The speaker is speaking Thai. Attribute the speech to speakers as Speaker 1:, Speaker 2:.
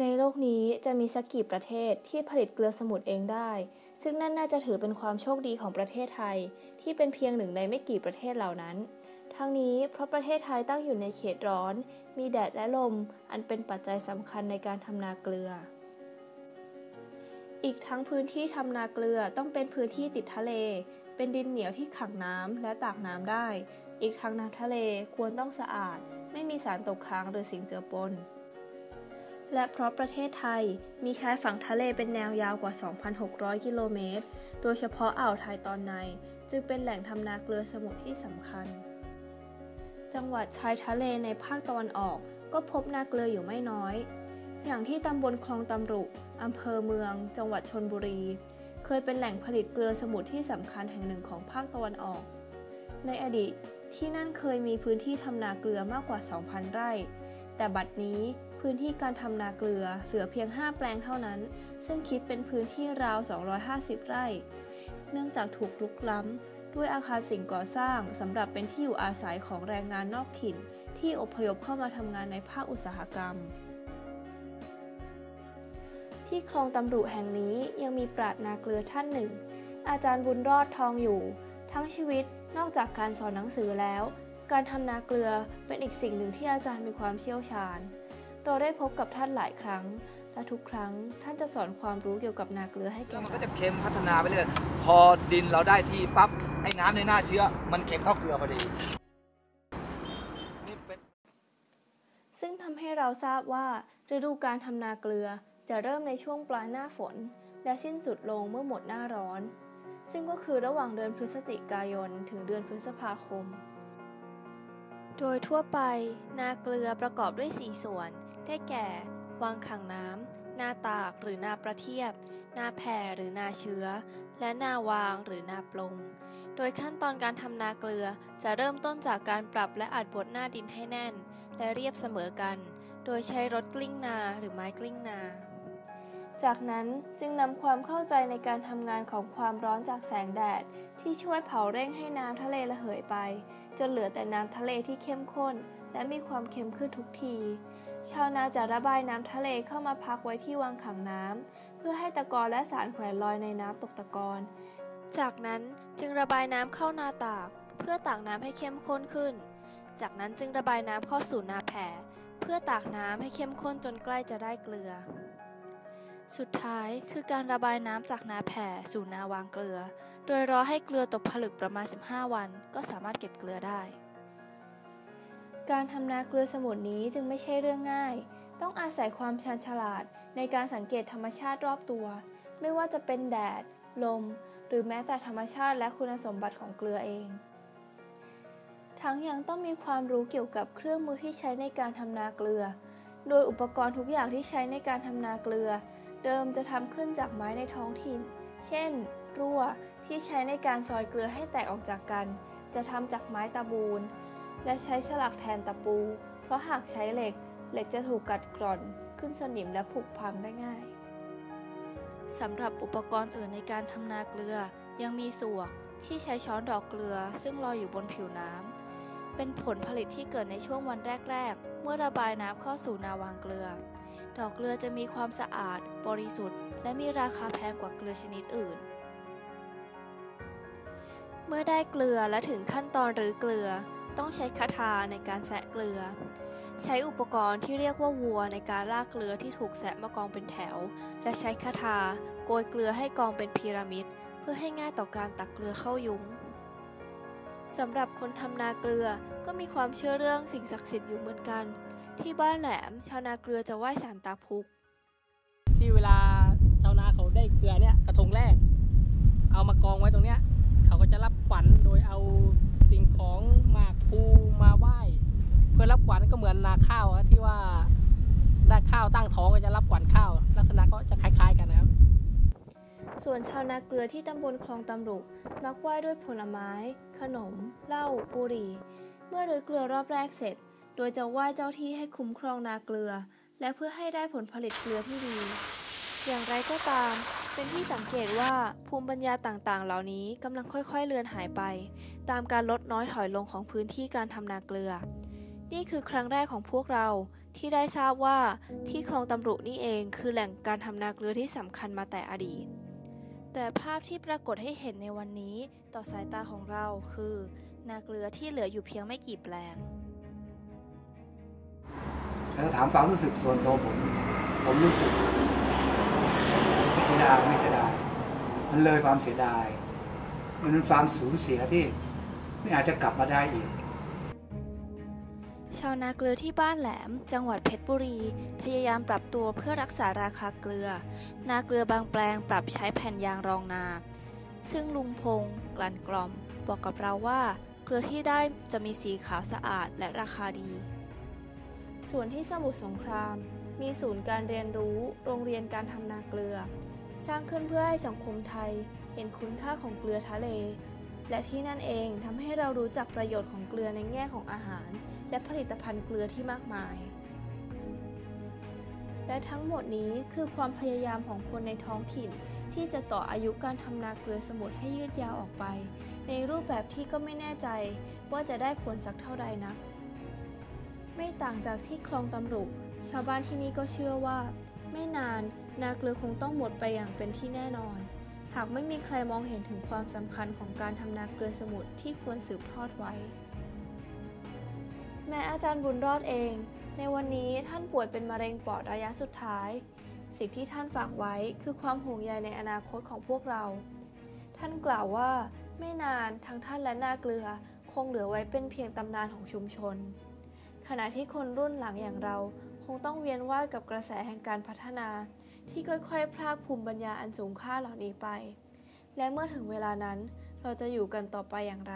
Speaker 1: ในโลกนี้จะมีสักกี่ประเทศที่ผลิตเกลือสมุทรเองได้ ซึ่งนั่นน่าจะถือเป็นความโชคดีของประเทศไทย ที่เป็นเพียงหนึ่งในไม่กี่ประเทศเหล่านั้น ทั้งนี้เพราะประเทศไทยตั้งอยู่ในเขตร้อน มีแดดและลม อันเป็นปัจจัยสำคัญในการทำนาเกลือ อีกทั้งพื้นที่ทำนาเกลือต้องเป็นพื้นที่ติดทะเล เป็นดินเหนียวที่ขังน้ำและตากน้ำได้ อีกทั้งน้ำทะเลควรต้องสะอาด ไม่มีสารตกค้างหรือสิ่งเจือปน และเพราะประเทศไทยมีชายฝั่งทะเลเป็นแนวยาวกว่า 2,600 กิโลเมตร โดยเฉพาะอ่าวไทยตอนใน จึงเป็นแหล่งทำนาเกลือสมุทรที่สำคัญ จังหวัดชายทะเลในภาคตะวันออกก็พบนาเกลืออยู่ไม่น้อย อย่างที่ตำบลคลองตำรุอำเภอเมือง จังหวัดชนบุรี เคยเป็นแหล่งผลิตเกลือสมุทรที่สำคัญแห่งหนึ่งของภาคตะวันออก ในอดีตที่นั่นเคยมีพื้นที่ทำนาเกลือมากกว่า 2,000 ไร่ แต่บัดนี้ พื้นที่การทำนาเกลือเหลือเพียง 5 แปลงเท่านั้น ซึ่งคิดเป็นพื้นที่ราว 250 ไร่ เนื่องจากถูกลุกล้ำ ด้วยอาคารสิ่งก่อสร้างสำหรับเป็นที่อยู่อาศัยของแรงงานนอกถิ่น ที่อพยพเข้ามาทำงานในภาคอุตสาหกรรม ที่คลองตำรุแห่งนี้ยังมีปราดนาเกลือท่านหนึ่ง อาจารย์บุญรอดทองอยู่ ทั้งชีวิตนอกจากการสอนหนังสือแล้วการทำนาเกลือเป็นอีกสิ่งหนึ่งที่อาจารย์มีความเชี่ยวชาญ เราได้พบกับท่านหลายครั้ง และทุกครั้งท่านจะสอนความรู้เกี่ยวกับนาเกลือให้แก่
Speaker 2: แล้วมัน
Speaker 1: เรา
Speaker 2: ก็จะเค็มพัฒนาไปเรื่อยพอดินเราได้ที่ปั๊บไอ้น้ำในหน้าเชื้อ มันเค็มเท่าเกลือพอดีนี่เป็น
Speaker 1: ซึ่งทำให้เราทราบว่าฤดูการทำนาเกลือจะเริ่มในช่วงปลายหน้าฝน และสิ้นสุดลงเมื่อหมดหน้าร้อน ซึ่งก็คือระหว่างเดือนพฤศจิกายนถึงเดือนพฤษภาคม โดยทั่วไป นาเกลือประกอบด้วย 4 ส่วน ได้แก่วางขังน้ำ นาตากหรือนาประเทียบ นาแผ่หรือนาเชื้อ และนาวางหรือนาปลง โดยขั้นตอนการทำนาเกลือจะเริ่มต้นจากการปรับและอัดบดหน้าดินให้แน่น และเรียบเสมอกัน โดยใช้รถกลิ้งนาหรือไม้กลิ้งนาจากนั้นจึงนำความเข้าใจในการทำงานของความร้อนจากแสงแดด ที่ช่วยเผาเร่งให้น้ำทะเลระเหยไป จนเหลือแต่น้ำทะเลที่เข้มข้น และมีความเค็มขึ้นทุกที ชาวนาจะระบายน้ำทะเลเข้ามาพักไว้ที่วางขังน้ำเพื่อให้ตะกอนและสารแขวนลอยในน้ำตกตะกอน จากนั้นจึงระบายน้ำเข้านาตาก เพื่อตากน้ำให้เข้มข้นขึ้น จากนั้นจึงระบายน้ำเข้าสู่นาแผ่ เพื่อตากน้ำให้เข้มข้นจนใกล้จะได้เกลือ สุดท้ายคือการระบายน้ำจากนาแผ่สู่นาวางเกลือ โดยรอให้เกลือตกผลึกประมาณ 15 วัน ก็สามารถเก็บเกลือได้ การทำนาเกลือสมุทรนี้จึงไม่ใช่เรื่องง่าย ต้องอาศัยความชาญฉลาดในการสังเกตธรรมชาติรอบตัว ไม่ว่าจะเป็นแดด ลม หรือแม้แต่ธรรมชาติและคุณสมบัติของเกลือเอง ทั้งยังต้องมีความรู้เกี่ยวกับเครื่องมือที่ใช้ในการทำนาเกลือ โดยอุปกรณ์ทุกอย่างที่ใช้ในการทำนาเกลือ เดิมจะทำขึ้นจากไม้ในท้องถิ่น เช่น รั่วที่ใช้ในการซอยเกลือให้แตกออกจากกัน จะทำจากไม้ตะบูน และใช้ฉลักแทนตะปู เพราะหากใช้เหล็ก เหล็กจะถูกกัดกร่อน ขึ้นสนิมและผุพังได้ง่ายสำหรับอุปกรณ์อื่นในการทำนาเกลือ ยังมีสวกที่ใช้ช้อนดอกเกลือ ซึ่งลอยอยู่บนผิวน้ำเป็นผลผลิตที่เกิดในช่วงวันแรก ๆ เมื่อระบายน้ำเข้าสู่นาวางเกลือ ดอกเกลือจะมีความสะอาด บริสุทธิ์ และมีราคาแพงกว่าเกลือชนิดอื่น เมื่อได้เกลือและถึงขั้นตอนรื้อเกลือ ต้องใช้คาถาในการแสะเกลือ ใช้อุปกรณ์ที่เรียกว่าวัวในการลากเกลือที่ถูกแสะมากองเป็นแถว และใช้คาถาโกยเกลือให้กองเป็นพีระมิด เพื่อให้ง่ายต่อการตักเกลือเข้ายุ้งสำหรับคนทำนาเกลือก็มีความเชื่อเรื่องสิ่งศักดิ์สิทธิ์อยู่เหมือนกัน ที่บ้านแหลมชาวนาเกลือจะไหว้สารตาพุก
Speaker 3: ที่เวลาชาวนาเขาได้เกลือเนี่ยกระทงแรก เอามากองไว้ตรงเนี้ยเขาก็จะรับขวัญโดยเอา รับขวัญก็เหมือนนาข้าวที่ว่าได้ข้าวตั้งท้องก็จะรับขวัญข้าว ลักษณะก็จะคล้าย ๆ กันนะครับ
Speaker 1: ส่วนชาวนาเกลือที่ตำบลคลองตำรุมักไหว้ด้วยผลไม้ ขนมเหล้าบุหรี่ เมื่อรื้อเกลือรอบแรกเสร็จ โดยจะไหว้เจ้าที่ให้คุ้มครองนาเกลือ และเพื่อให้ได้ผลผลิตเกลือที่ดี อย่างไรก็ตามเป็นที่สังเกตว่าภูมิปัญญาต่างๆ เหล่านี้กำลังค่อยๆ เลือนหายไป ตามการลดน้อยถอยลงของพื้นที่การทำนาเกลือ นี่คือครั้งแรกของพวกเราที่ได้ทราบว่าที่คลองตำรุนี่เองคือแหล่งการทำนาเกลือที่สำคัญมาแต่อดีต แต่ภาพที่ปรากฏให้เห็นในวันนี้ต่อสายตาของเราคือ นาเกลือที่เหลืออยู่เพียงไม่กี่แปลง
Speaker 4: แล้วถามความรู้สึกส่วนตัวผม ผมรู้สึกไม่เสียดายไม่เสียดาย มันเลยความเสียดาย มันเป็นความสูญเสียที่ไม่อาจจะกลับมาได้อีก
Speaker 1: ชาวนาเกลือที่บ้านแหลม จังหวัดเพชรบุรี พยายามปรับตัวเพื่อรักษาราคาเกลือ นาเกลือบางแปลงปรับใช้แผ่นยางรองนา ซึ่งลุงพงศ์กลั่นกล่อม บอกกับเราว่า เกลือที่ได้จะมีสีขาวสะอาดและราคาดี ส่วนที่สมุทรสงคราม มีศูนย์การเรียนรู้ โรงเรียนการทำนาเกลือ สร้างขึ้นเพื่อให้สังคมไทย เห็นคุณค่าของเกลือทะเล และที่นั่นเองทำให้เรารู้จักประโยชน์ของเกลือในแง่ของอาหาร และผลิตภัณฑ์เกลือที่มากมาย และทั้งหมดนี้คือความพยายามของคนในท้องถิ่น ที่จะต่ออายุการทำนาเกลือสมุทรให้ยืดยาวออกไป ในรูปแบบที่ก็ไม่แน่ใจว่าจะได้ผลสักเท่าใดนัก ไม่ต่างจากที่คลองตำรุชาวบ้านที่นี่ก็เชื่อว่า ไม่นานนาเกลือคงต้องหมดไปอย่างเป็นที่แน่นอน หากไม่มีใครมองเห็นถึงความสำคัญของการทำนาเกลือสมุทรที่ควรสืบทอดไว้ แม้อาจารย์บุญรอดเอง ในวันนี้ท่านป่วยเป็นมะเร็งปอดระยะสุดท้าย สิ่งที่ท่านฝากไว้คือความห่วงใยในอนาคตของพวกเรา ท่านกล่าวว่าไม่นานทั้งท่านและนาเกลือคงเหลือไว้เป็นเพียงตำนานของชุมชน ขณะที่คนรุ่นหลังอย่างเราคงต้องเวียนว่ายกับกระแสแห่งการพัฒนา ที่ค่อยๆ พรากภูมิปัญญาอันสูงค่าเหล่านี้ไป และเมื่อถึงเวลานั้นเราจะอยู่กันต่อไปอย่างไร